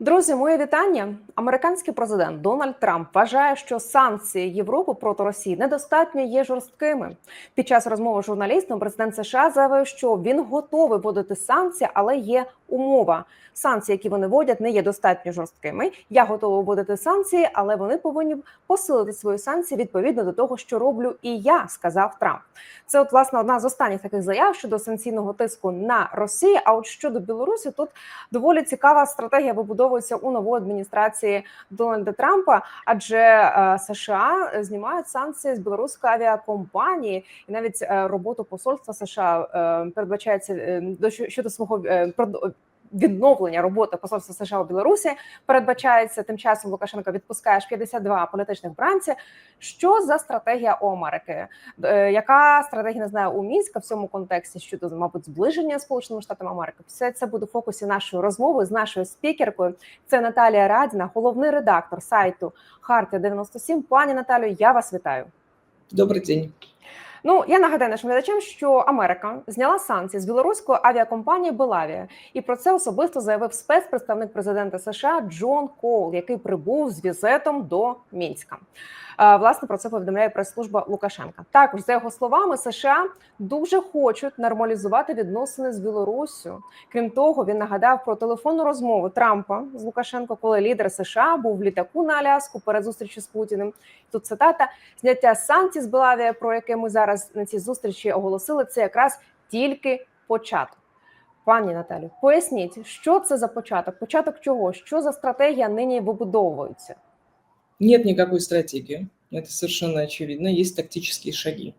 Друзі, моє вітання. Американський президент Дональд Трамп вважає, що санкції Європи проти Росії недостатньо є жорсткими. Під час розмови з журналістом президент США заявив, що він готовий вводити санкції, але є умова. Санкції, які вони вводять, не є достатньо жорсткими. Я готовий вводити санкції, але вони повинні посилити свої санкції відповідно до того, що роблю і я, сказав Трамп. Це от власне одна з останніх таких заяв щодо санкційного тиску на Росію. А от щодо Білорусі, тут доволі цікава стратегія вибудовується у нової адміністрації Дональда Трампа, адже е, США знімають санкції з білоруської авіакомпанії, і навіть е, роботу посольства США е, передбачається до щодо свого Відновлення роботи посольства США у Білорусі передбачається тим часом. Лукашенко відпускає аж 52 політичних бранці. Що за стратегія у Америки? Е, Яка стратегія не знаю у Мінська в цьому контексті щодо мабуть зближення Сполученими Штатами Америки? Все це буде в фокусі нашої розмови з нашою спікеркою. Це Наталія Радіна, головний редактор сайту Хартія 97 Пані Наталію, я вас вітаю. Добрый день. Ну я нагадаю нашим глядачам, що Америка зняла санкції з білоруської авіакомпанії Белавія, і про це особисто заявив спецпредставник президента США Джон Коул, який прибув з візитом до Мінська. Е, Власне про це повідомляє прес-служба Лукашенка. Також за його словами, США дуже хочуть нормалізувати відносини з Білоруссю. Крім того, він нагадав про телефонну розмову Трампа з Лукашенко, коли лідер США був в літаку на Аляску перед зустрічю з Путіним. Тут цитата: зняття санкцій з Белавія, про яке ми зараз на цій зустрічі оголосили, це якраз тільки початок. Пані Наталю, поясніть, що це за початок? Початок чого? Що за стратегія нині вибудовується? Нет никакой стратегии, это совершенно очевидно, есть тактические шаги.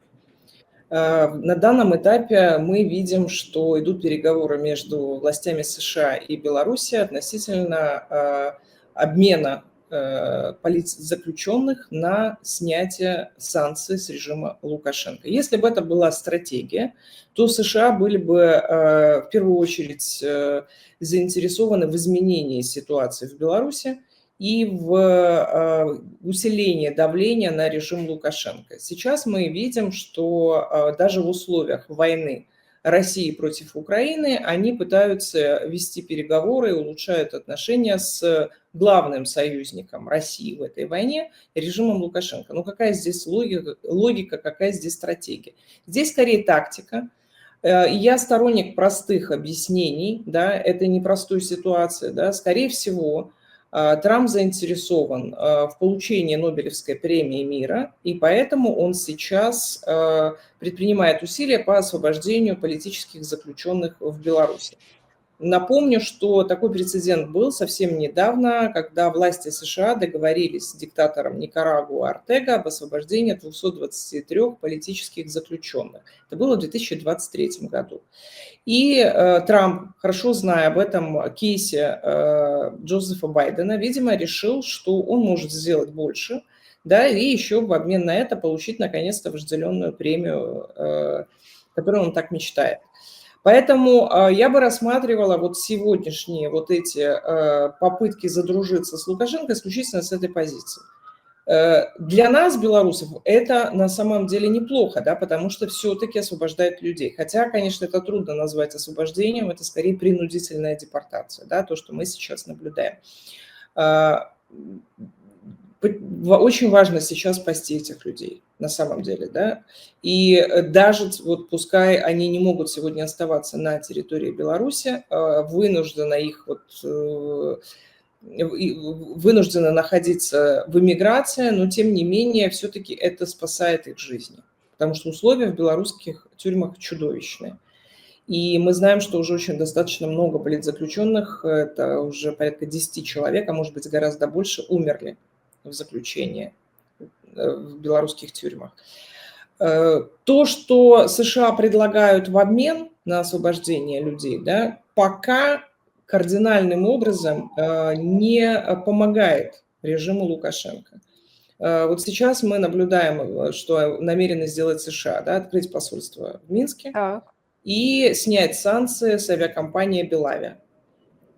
Э, На данном этапе мы видим, что идут переговоры между властями США и Беларуси относительно э, обмена э, политзаключенных на снятие санкций с режима Лукашенко. Если бы это была стратегия, то США были бы э, в первую очередь э, заинтересованы в изменении ситуации в Беларуси, и в э, усилении давления на режим Лукашенко. Сейчас мы видим, что э, даже в условиях войны России против Украины они пытаются вести переговоры и улучшают отношения с главным союзником России в этой войне, режимом Лукашенко. Ну какая здесь логика, логика какая здесь стратегия? Здесь скорее тактика, Э, Я сторонник простых объяснений, да, это непростой ситуации, да, скорее всего, Трамп заинтересован э, в получении Нобелевской премии мира, и поэтому он сейчас э, предпринимает усилия по освобождению политических заключенных в Беларуси. Напомню, что такой прецедент был совсем недавно, когда власти США договорились с диктатором Никарагуа Артега об освобождении 223 политических заключенных. Это было в 2023 году. И э, Трамп, хорошо зная об этом кейсе э, Джозефа Байдена, видимо, решил, что он может сделать больше, да, и еще в обмен на это получить наконец-то вожделенную премию, э, которую он так мечтает. Поэтому э, я бы рассматривала вот сегодняшние вот эти э, попытки задружиться с Лукашенко исключительно с этой позиции. Э, Для нас, белорусов, это на самом деле неплохо, да, потому что все-таки освобождает людей. Хотя, конечно, это трудно назвать освобождением, это скорее принудительная депортация, да, то, что мы сейчас наблюдаем. А, Очень важно сейчас спасти этих людей, на самом деле, да, и э, даже вот пускай они не могут сегодня оставаться на территории Беларуси, э, вынуждена их вот э, и вынуждены находиться в эмиграции, но тем не менее все-таки это спасает их жизни, потому что условия в белорусских тюрьмах чудовищные. И мы знаем, что уже очень достаточно много политзаключенных, это уже порядка 10 человек, а может быть гораздо больше, умерли в заключении э, в белорусских тюрьмах. Э, То, что США предлагают в обмен на освобождение людей, да, пока кардинальным образом э, не помогает режиму Лукашенко. Вот сейчас мы наблюдаем, что намерены сделать США, да, открыть посольство в Минске Так. и снять санкции с авиакомпании Белавия.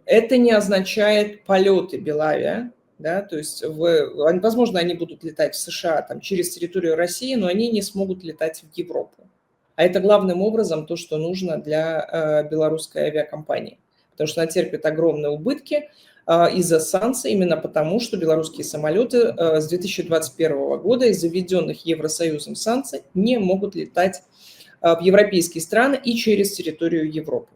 Это не означает полеты Белавия, да, то есть, в, возможно, они будут летать в США там, через территорию России, но они не смогут летать в Европу. А это главным образом то, что нужно для э, белорусской авиакомпании, потому что она терпит огромные убытки, из-за санкций, именно потому, что белорусские самолеты с 2021 года из заведенных Евросоюзом санкций не могут летать в европейские страны и через территорию Европы.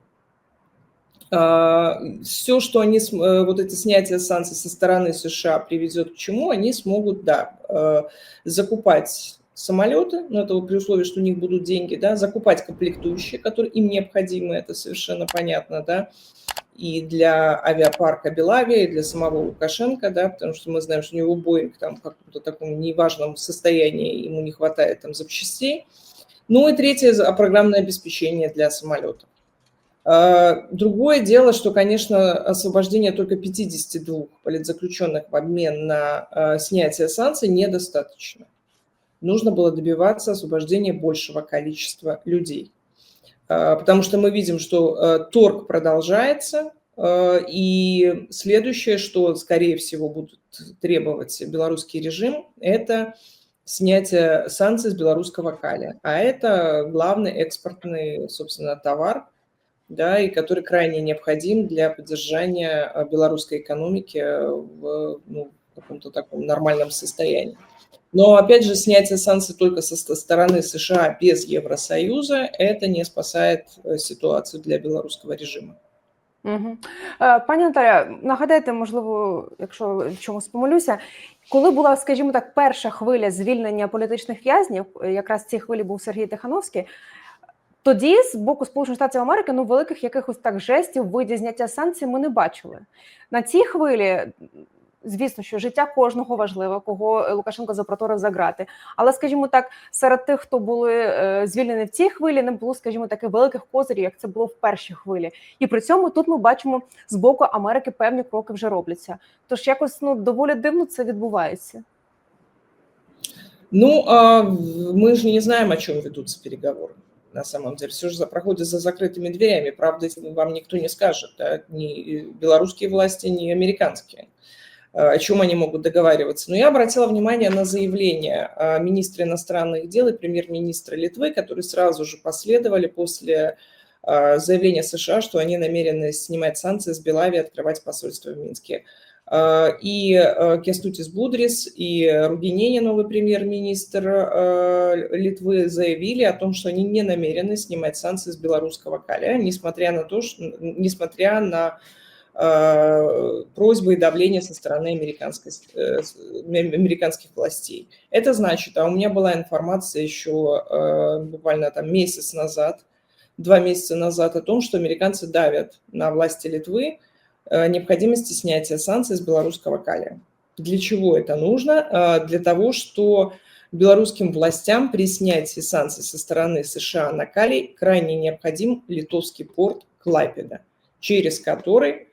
Все, что они, вот это снятие санкций со стороны США приведет к чему, они смогут, да, закупать самолеты, но это при условии, что у них будут деньги, да, закупать комплектующие, которые им необходимы, это совершенно понятно, да, и для авиапарка Белавия, и для самого Лукашенко, да, потому что мы знаем, что у него Боинг там в каком-то таком неважном состоянии, ему не хватает там запчастей. Ну и третье, программное обеспечение для самолетов. А, другое дело, что, конечно, освобождение только 52 политзаключенных в обмен на а, снятие санкций недостаточно нужно было добиваться освобождения большего количества людей. А, потому что мы видим, что торг продолжается, и следующее, что, скорее всего, будет требовать белорусский режим, это снятие санкций с белорусского калия. А это главный экспортный, собственно, товар, да, и который крайне необходим для поддержания белорусской экономики в ну, каком-то таком нормальном состоянии. Но, опять же, снятие санкций только со стороны США без Евросоюза, это не спасает э, ситуацию для білоруського режиму. Угу. Пані Наталя, нагадайте, можливо, якщо в чомусь помилюся, коли була, скажімо так, перша хвиля звільнення політичних в'язнів, якраз в цій хвилі був Сергій Тихановський, Тоді з боку Сполучених Штатів Америки ну великих якихось так жестів виді зняття санкцій ми не бачили. На цій хвилі Звісно, що життя кожного важливе, кого Лукашенко запроторив за грати. Але, скажімо так, серед тих, хто були е, звільнені в цій хвилі, не було, скажімо, таких великих козирів, як це було в першій хвилі. І при цьому тут ми бачимо з боку Америки певні кроки вже робляться. Тож якось ну доволі дивно це відбувається. Ну, а, мы же не знаем, о чем ведутся переговоры. На самом деле, все же проходит за закрытыми дверями. Правда, вам никто не скажет, да? ни белорусские власти, ни американские. Э, о чем они могут договариваться. Но я обратила внимание на заявление э, министра иностранных дел и премьер-министра Литвы, которые сразу же последовали после э, заявления США, что они намерены снимать санкции с Белави и открывать посольство в Минске. И Кестутис Будрис, и Ругинени, новый премьер-министр Литвы, заявили о том, что они не намерены снимать санкции с белорусского каля, несмотря на то, что, несмотря на Э, просьбы и давления со стороны американской, э, американских властей. Это значит, а у меня была информация еще э, буквально там месяц назад, два месяца назад о том, что американцы давят на власти Литвы необходимости снятия санкций с белорусского калия. Для чего это нужно? Для того, что белорусским властям при снятии санкций со стороны США на калий крайне необходим литовский порт Клайпеда, через который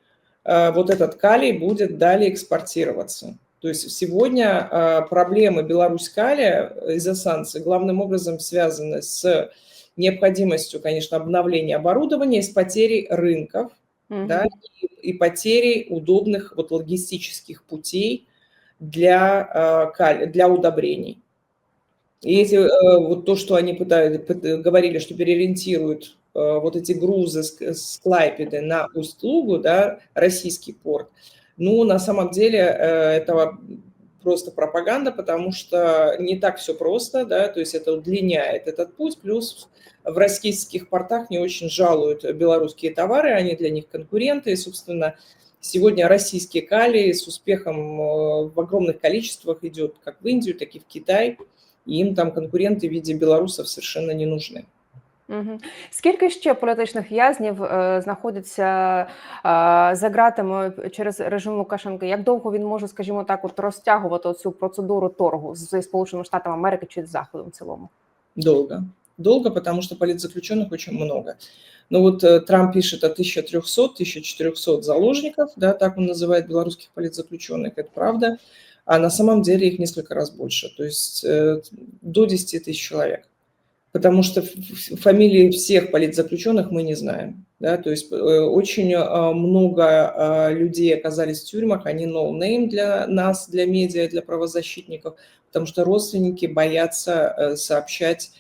Э, вот этот калий будет далее экспортироваться. То есть сегодня э, проблемы Беларусь-калия из-за санкций главным образом связаны с необходимостью, конечно, обновления оборудования, с потерей рынков, mm-hmm. да, и, и потерей удобных вот логистических путей для, э, для удобрений. И эти, вот то, что они пытаются, говорили, что переориентируют Э, вот эти грузы с, Клайпеды на услугу, да, российский порт, ну, на самом деле э, это просто пропаганда, потому что не так все просто, да, то есть это удлиняет этот путь, плюс в российских портах не очень жалуют белорусские товары, они для них конкуренты, и, собственно, сегодня российские калии с успехом э, в огромных количествах идет как в Индию, так и в Китай, и им там конкуренты в виде белорусов совершенно не нужны. Угу. Скільки ще політичних в'язнів е, знаходяться е, за ґратами через режим Лукашенка? Як довго він може, скажімо так, от розтягувати цю процедуру торгу з Сполученими Штатами Америки чи з Заходом в цілому? Долго. Долго, потому что политзаключенных очень много. Ну вот э, Трамп пишет о 1300-1400 заложников, да, так он называет белорусских политзаключенных, это правда, а на самом деле их несколько раз больше, то есть э, до 10 тысяч человек Потому что фамилии всех политзаключенных мы не знаем. Да, то есть э, очень э, много э, людей оказались в тюрьмах, они no-name для нас, для медиа, для правозащитников, потому что родственники боятся сообщать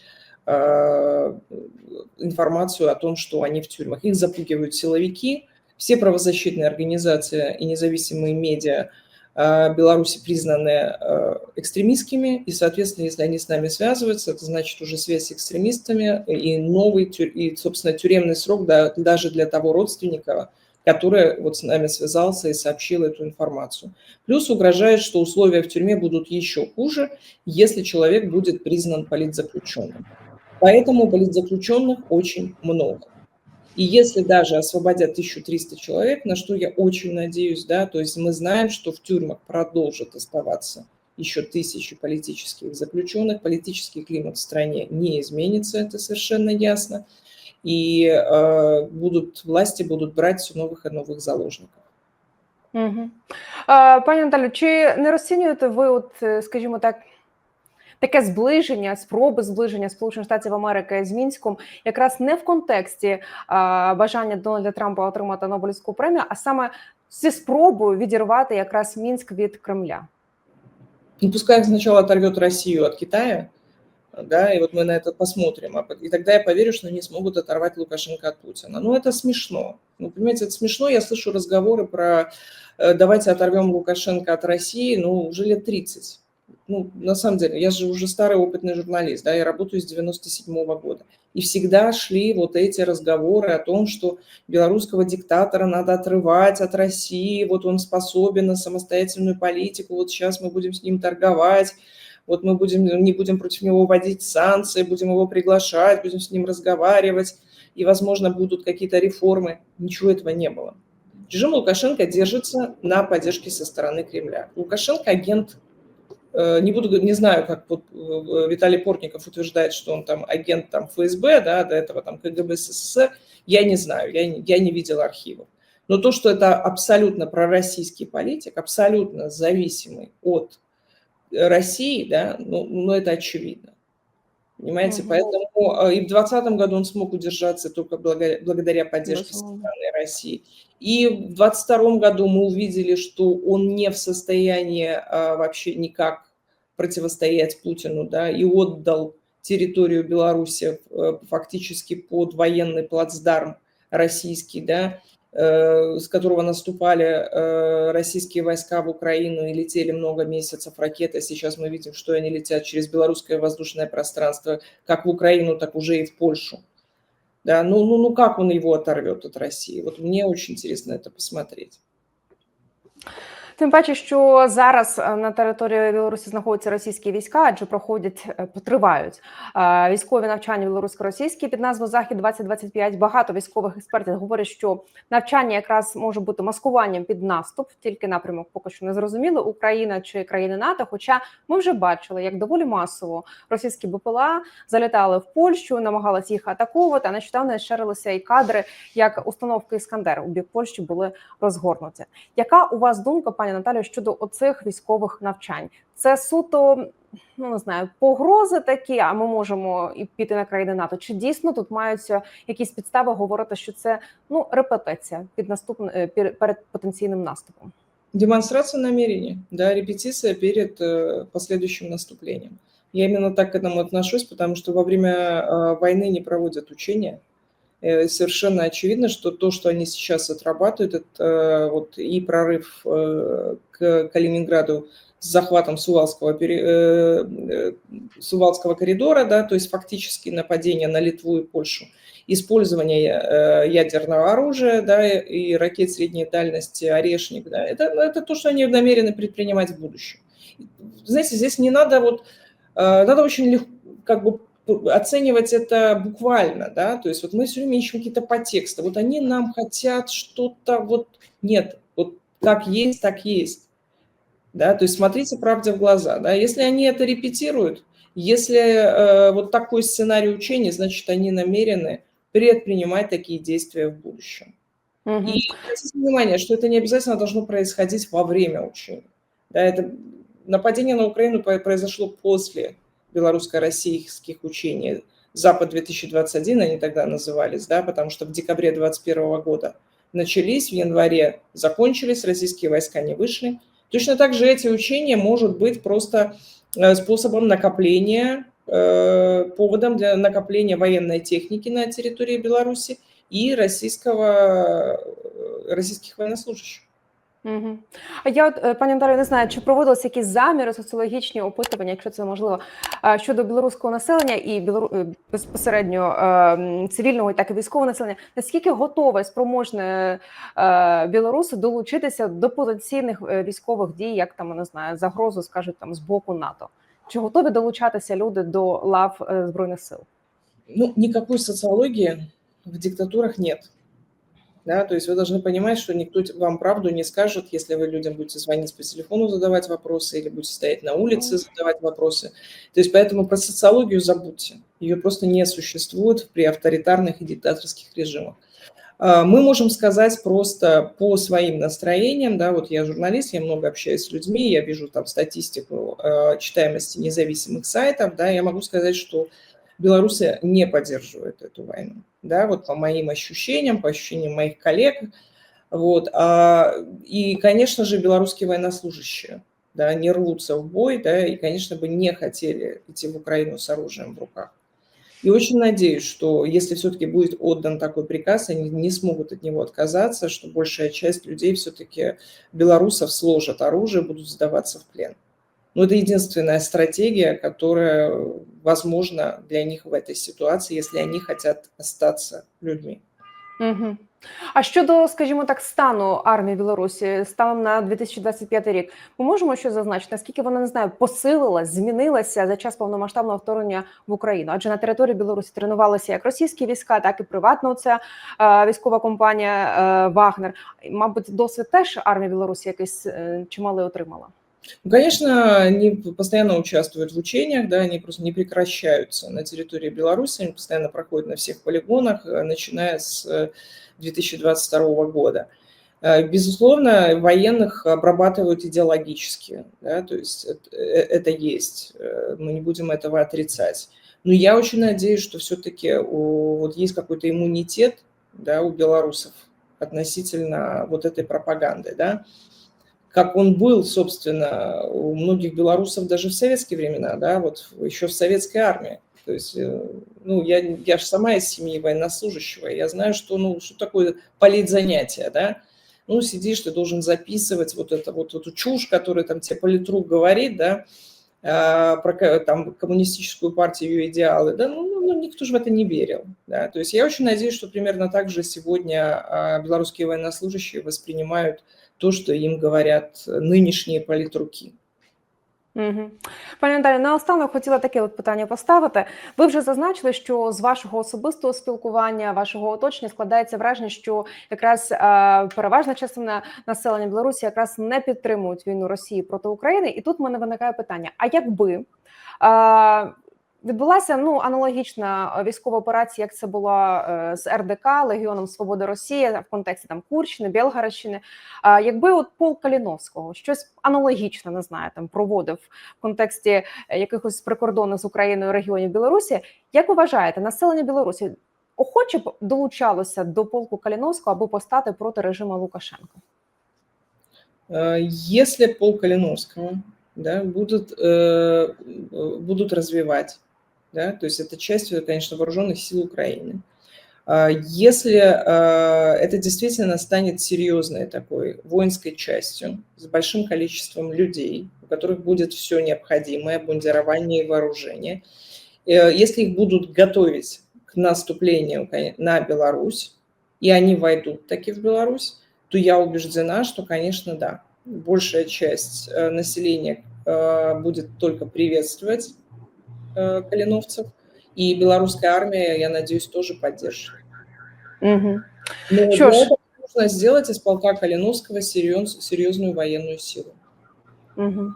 информацию о том, что они в тюрьмах. Их запугивают силовики, все правозащитные организации и независимые медиа Беларуси признаны э, экстремистскими, и, соответственно, если они с нами связываются, это значит уже связь с экстремистами и новый, и, собственно, тюремный срок да, даже для того родственника, который вот с нами связался и сообщил эту информацию. Плюс угрожает, что условия в тюрьме будут еще хуже, если человек будет признан политзаключенным. Поэтому политзаключенных очень много. И если даже освободят 1300 человек, на что я очень надеюсь, да, то есть мы знаем, что в тюрьмах продолжат оставаться еще тысячи политических заключенных, политический климат в стране не изменится, это совершенно ясно, и э, будут, власти будут брать все новых и новых заложників. Угу. Пані Наталю, чи не розцінюєте ви, от, скажімо так, таке зближення, спроби зближення Сполучених Штатів Америки з Мінськом, якраз не в контексті а, бажання Дональда Трампа отримати Нобелівську премію, а саме зі спробою відірвати якраз Мінськ від Кремля. Ну, пускай сначала оторвет Россию от Китая, да, и вот мы на это посмотрим, и тогда я поверю, что они смогут оторвать Лукашенко от Путина. Ну, это смешно. Ну, понимаете, это смешно. Я слышу разговоры про э, давайте оторвем Лукашенко от России, ну, уже лет 30 Ну, на самом деле, я же уже старый опытный журналист, да, я работаю с 97 -го года. И всегда шли вот эти разговоры о том, что белорусского диктатора надо отрывать от России, вот он способен на самостоятельную политику, вот сейчас мы будем с ним торговать, вот мы будем, не будем против него вводить санкции, будем его приглашать, будем с ним разговаривать, и, возможно, будут какие-то реформы. Ничего этого не было. Режим Лукашенко держится на поддержке со стороны Кремля. Лукашенко агент не буду, не знаю, как вот э, Виталий Портников утверждает, что он там агент там ФСБ, да, до этого там КГБ СССР, я не знаю, я, я не видел архивов. Но то, что это абсолютно пророссийский политик, абсолютно зависимый от России, да, ну, ну это очевидно. Понимаете, угу. поэтому э, и в 2020 году он смог удержаться только благодаря, поддержке со стороны России. И в 2022 году мы увидели, что он не в состоянии а, вообще никак противостоять Путину, да, и отдал территорию Беларуси э, фактически под военный плацдарм российский, да, с которого наступали э, российские войска в Украину и летели много месяцев ракеты. Сейчас мы видим, что они летят через белорусское воздушное пространство, как в Украину, так уже и в Польшу. Да, ну, ну, ну как он его оторвет от России? Вот мне очень интересно это посмотреть. Тим паче, що зараз е, на території Білорусі знаходяться російські війська, адже проходять е, потривають е, військові навчання білорусько-російські під назвою Захід 2025 Багато військових експертів говорять, що навчання якраз може бути маскуванням під наступ, тільки напрямок поки що не зрозуміло, Україна чи країни НАТО. Хоча ми вже бачили, як доволі масово російські БПЛА залітали в Польщу, намагалися їх атакувати. А нещодавно ширилися і кадри, як установки Іскандер у бік Польщі були розгорнуті. Яка у вас думка, пані? пані Наталію, щодо оцих військових навчань. Це суто ну не знаю, погрози такі. А ми можемо і піти на країни НАТО. Чи дійсно тут маються якісь підстави говорити, що це ну репетиція під наступним е, перед потенційним наступом? Демонстрация намерений, да, репетиция перед э, последующим наступлением. Я именно так к этому отношусь, потому что во время э, войны не проводят учения, Э, совершенно очевидно, что то, что они сейчас отрабатывают, это э, вот и прорыв э, к Калининграду с захватом Сувалского, Сувалского коридора, да, то есть фактически нападение на Литву и Польшу, использование ядерного оружия да, и ракет средней дальности «Орешник», да, это, это то, что они намерены предпринимать в будущем. Знаете, здесь не надо вот, надо очень легко, как бы оценивать это буквально, да, то есть вот мы все время ищем какие-то подтексты, вот они нам хотят что-то, вот нет, вот как есть, так есть, да, то есть смотрите правде в глаза, да, если они это репетируют, если э, вот такой сценарий учения, значит, они намерены предпринимать такие действия в будущем. Угу. И обратите внимание, что это не обязательно должно происходить во время учения. Да, это нападение на Украину произошло после белорусско-российских учений. Запад-2021 они тогда назывались, да, потому что в декабре 2021 года начались, в январе закончились, российские войска не вышли. Точно так же эти учения может быть просто э, способом накопления, э, поводом для накопления военной техники на территории Беларуси и российского российских военнослужащих. А я от е, пані Наталю, не знаю, чи проводилися якісь заміри, соціологічні опитування, якщо це можливо, е, щодо білоруського населення і білору... е, безпосередньо цивільного, так і військового населення. Наскільки готове спроможне білоруси долучитися до потенційних військових дій, як там не знаю, загрозу, скажуть там з боку НАТО? Чи готові долучатися люди до лав збройних сил? Ну, никакой социологии в диктатурах нет. Да, то есть вы должны понимать, что никто вам правду не скажет, если вы людям будете звонить по телефону, задавать вопросы, или будете стоять на улице, задавать вопросы. То есть поэтому про социологию забудьте. Ее просто не существует при авторитарных и диктаторских режимах. А, Мы можем сказать просто по своим настроениям, да, вот я журналист, я много общаюсь с людьми, я вижу там статистику э, читаемости независимых сайтов, да, я могу сказать, что белорусы не поддерживают эту войну, да, вот по моим ощущениям, по ощущениям моих коллег, вот, а, и, конечно же, белорусские военнослужащие, да, не рвутся в бой, да, и, конечно, бы не хотели идти в Украину с оружием в руках. И очень надеюсь, что если все-таки будет отдан такой приказ, они не смогут от него отказаться, что большая часть людей все-таки белорусов сложат оружие, будут сдаваться в плен. Но это единственная стратегия, которая возможна для них в этой ситуации, если они хотят остаться людьми. Угу. А щодо, скажімо так, стану армії Білорусі станом на 2025 рік, ми можемо щось зазначити, наскільки вона не знаю, посилилась, змінилася за час повномасштабного вторгнення в Україну? Адже на території Білорусі тренувалися як російські війська, так і приватна ця е, військова компанія е, Вагнер. Мабуть, досвід теж армія Білорусі якийсь е, чималий отримала. Ну, конечно, они постоянно участвуют в учениях, да, они просто не прекращаются на территории Беларуси, они постоянно проходят на всех полигонах, э, начиная с э, 2022 года. Э, Безусловно, военных обрабатывают идеологически, да, то есть это, э, есть, э, мы не будем этого отрицать. Но я очень надеюсь, что все-таки вот есть какой-то иммунитет да, у белорусов относительно вот этой пропаганды, да, как он был, собственно, у многих белорусов даже в советские времена, да, вот еще в советской армии. То есть, э, ну, я, я же сама из семьи военнослужащего, я знаю, что, ну, что такое политзанятие, да. Ну, сидишь, ты должен записывать вот, это, вот эту чушь, которую там тебе политрук говорит, да, а, про там, коммунистическую партию, ее идеалы, да, ну, ну, ну, никто же в это не верил, да. То есть я очень надеюсь, что примерно так же сегодня а, белорусские военнослужащие воспринимают то, что им говорят нынешние политруки. Угу. Пані Наталі, наостанок хотіла таке от питання поставити. Ви вже зазначили, що з вашого особистого спілкування, вашого оточення складається враження, що якраз е, переважна частина населення Білорусі якраз не підтримують війну Росії проти України. І тут в мене виникає питання: а якби е, відбулася ну аналогічна військова операція, як це була е, з РДК Легіоном Свобода Росії в контексті там Курщини, Білгородщини, а якби от Пол Каліновського щось аналогічне, не знаю, там проводив в контексті е, якихось прикордонних з Україною регіонів Білорусі, як ви вважаєте, населення Білорусі охоче б долучалося до полку Каліновського аби постати проти режиму Лукашенка? Э, Если пол Калиновского да, будут, э, э, будут развивать, да, то есть это часть, э, конечно, вооруженных сил Украины, А если э, это действительно станет серьезной такой воинской частью с большим количеством людей, у которых будет все необходимое, обмундирование и вооружение, э, если их будут готовить к наступлению на Беларусь, и они войдут таки в Беларусь, то я убеждена, что, конечно, да, большая часть э, населения будет только приветствовать калиновцев, и белорусская армия, я надеюсь, тоже поддержит. Угу. Но для этого нужно сделать из полка Калиновского серьез- серьезную военную силу. Угу.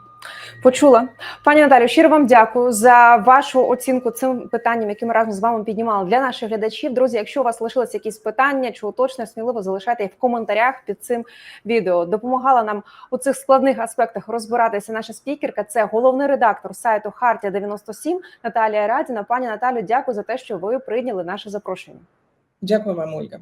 Почула. Пані Наталю, щиро вам дякую за вашу оцінку цим питанням, які ми разом з вами піднімали для наших глядачів. Друзі, якщо у вас лишилися якісь питання чи уточнення, сміливо залишайте їх в коментарях під цим відео. Допомагала нам у цих складних аспектах розбиратися наша спікерка. Це головний редактор сайту Хартія 97 Наталія Радіна. Пані Наталю, дякую за те, що ви прийняли наше запрошення. Дякую вам, Ольга.